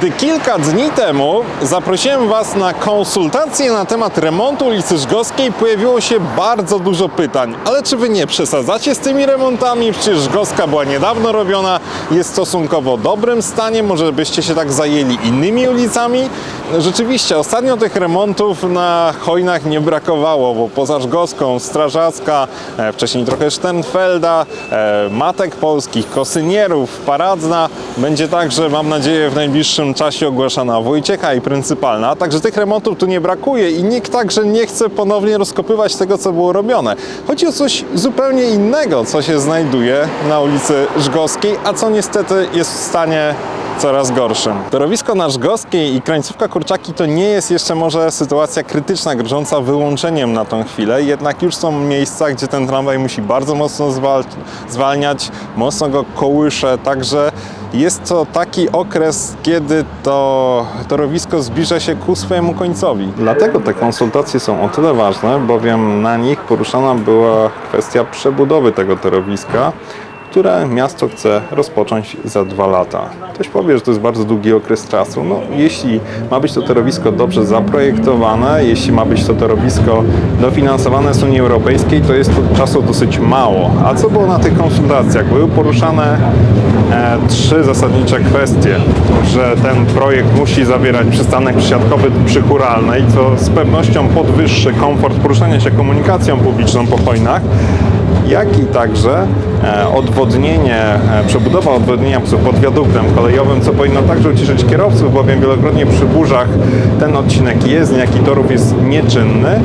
Gdy kilka dni temu zaprosiłem Was na konsultację na temat remontu ulicy Żgowskiej, pojawiło się bardzo dużo pytań. Ale czy Wy nie przesadzacie z tymi remontami? Przecież Żgowska była niedawno robiona, jest stosunkowo dobrym stanie, może byście się tak zajęli innymi ulicami? Rzeczywiście, ostatnio tych remontów na Chojnach nie brakowało, bo poza Żgowską, Strażacka, e, wcześniej trochę Sternfelda, e, Matek Polskich, Kosynierów, Paradzna, będzie także, mam nadzieję, w najbliższym czasie ogłaszana Wojciecha i Pryncypalna. Także tych remontów tu nie brakuje i nikt także nie chce ponownie rozkopywać tego, co było robione. Chodzi o coś zupełnie innego, co się znajduje na ulicy Żgowskiej, a co niestety jest w stanie coraz gorszym. Torowisko na Żgowskiej i krańcówka Kurczaki to nie jest jeszcze może sytuacja krytyczna, grożąca wyłączeniem na tą chwilę, jednak już są miejsca, gdzie ten tramwaj musi bardzo mocno zwal- zwalniać, mocno go kołysze, także jest to taki okres, kiedy to torowisko zbliża się ku swojemu końcowi. Dlatego te konsultacje są o tyle ważne, bowiem na nich poruszana była kwestia przebudowy tego torowiska, które miasto chce rozpocząć za dwa lata. Ktoś powie, że to jest bardzo długi okres czasu. No, jeśli ma być to torowisko dobrze zaprojektowane, jeśli ma być to torowisko dofinansowane z Unii Europejskiej, to jest to czasu dosyć mało. A co było na tych konsultacjach? Były poruszane e, trzy zasadnicze kwestie, że ten projekt musi zawierać przystanek przesiadkowy przy Huralnej, co z pewnością podwyższy komfort poruszania się komunikacją publiczną po Chojnach jak i także odwodnienie, e, przebudowa odwodnienia pod wiaduktem kolejowym, co powinno także ucieszyć kierowców, bowiem wielokrotnie przy burzach ten odcinek jezdni, jak i torów jest nieczynny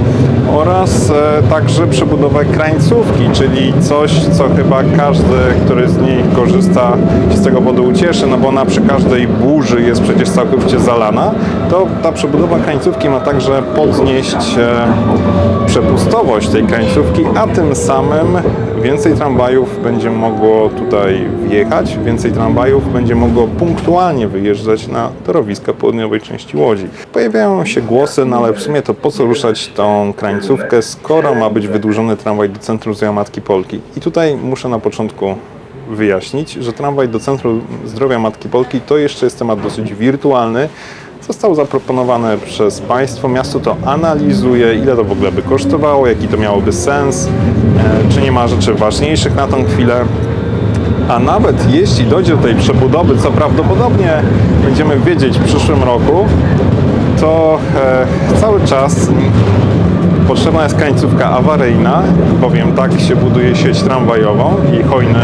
oraz e, także przebudowę krańcówki, czyli coś, co chyba każdy, który z niej korzysta, się z tego powodu ucieszy, no bo ona przy każdej burzy jest przecież całkowicie zalana, to ta przebudowa krańcówki ma także podnieść e, przepustowość tej krańcówki, a tym samym więcej tramwajów będzie mogło tutaj wjechać, więcej tramwajów będzie mogło punktualnie wyjeżdżać na torowiska południowej części Łodzi. Pojawiają się głosy, no ale w sumie to po co ruszać tą krańcówkę, skoro ma być wydłużony tramwaj do centrum zdrowia Matki Polki. I tutaj muszę na początku wyjaśnić, że tramwaj do Centrum Zdrowia Matki Polki to jeszcze jest temat dosyć wirtualny. Został zaproponowany przez państwo, miasto to analizuje, ile to w ogóle by kosztowało, jaki to miałoby sens, e, czy nie ma rzeczy ważniejszych na tą chwilę. A nawet jeśli dojdzie do tej przebudowy, co prawdopodobnie będziemy wiedzieć w przyszłym roku, to e, cały czas Potrzebna jest krańcówka awaryjna, bowiem tak się buduje sieć tramwajową i hojny,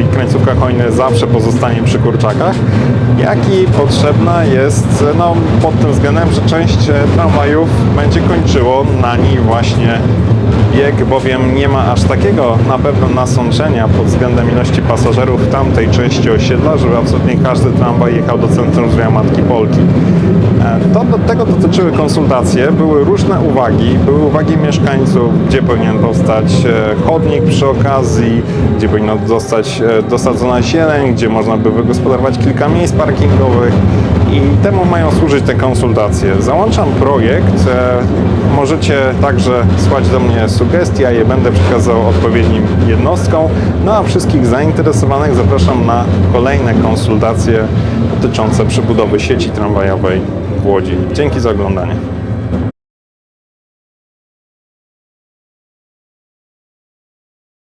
i krańcówka hojny zawsze pozostanie przy kurczakach, jak i potrzebna jest no, pod tym względem, że część tramwajów będzie kończyło na niej właśnie bieg, bowiem nie ma aż takiego na pewno nasączenia pod względem ilości pasażerów w tamtej części osiedla, żeby absolutnie każdy tramwaj jechał do centrum zdrowia Matki Polki. To do tego dotyczyły konsultacje, były różne uwagi, były uwagi mieszkańców, gdzie powinien powstać e, chodnik przy okazji, gdzie powinna zostać e, dosadzona zieleń, gdzie można by wygospodarować kilka miejsc parkingowych. I temu mają służyć te konsultacje. Załączam projekt, e, możecie także słać do mnie sugestie, ja je będę przekazał odpowiednim jednostkom, no a wszystkich zainteresowanych zapraszam na kolejne konsultacje dotyczące przebudowy sieci tramwajowej w Łodzi. Dzięki za oglądanie.